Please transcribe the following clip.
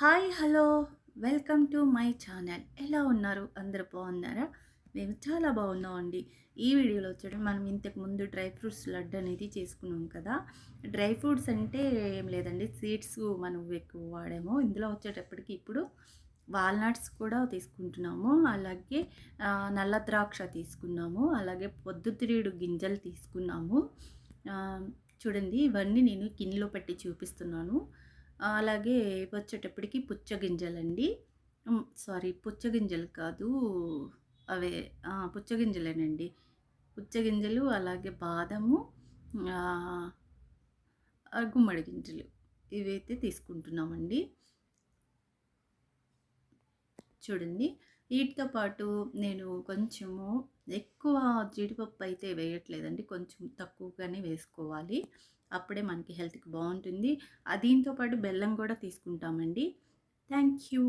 Hi hello. Welcome to my channel. ఎలా ఉన్నారు? అందరు బాగున్నారా? మేము చాలా బాగున్నామండి. ఈ వీడియోలో వచ్చేటప్పుడు మనం ఇంతకు ముందు డ్రై ఫ్రూట్స్ లడ్డు అనేది చేసుకున్నాం కదా. డ్రై ఫ్రూట్స్ అంటే ఏం లేదండి. సీడ్స్ మనం ఎక్కువ వాడాము. ఇందులో వచ్చేటప్పటికి ఇప్పుడు వాల్నట్స్ కూడా తీసుకుంటున్నాము. అలాగే నల్ల ద్రాక్ష తీసుకున్నాము. అలాగే పొద్దుతిరియుడు గింజలు తీసుకున్నాము. చూడండి ఇవన్నీ నేను గిన్నెలో పెట్టి చూపిస్తున్నాను. అలాగే వచ్చేటప్పటికి పుచ్చగింజలండి. సారీ పుచ్చగింజలు కాదు అవే పుచ్చగింజలేనండి. పుచ్చగింజలు అలాగే బాదము గుమ్మడి గింజలు ఇవైతే తీసుకుంటున్నామండి. చూడండి. వీటితో పాటు నేను కొంచెము ఎక్కువ జీడిపప్పు అయితే వేయట్లేదండి. కొంచెం తక్కువగానే వేసుకోవాలి. అప్పుడే మనకి హెల్త్కి బాగుంటుంది. దీంతో పాటు బెల్లం కూడా తీసుకుంటామండి. Thank you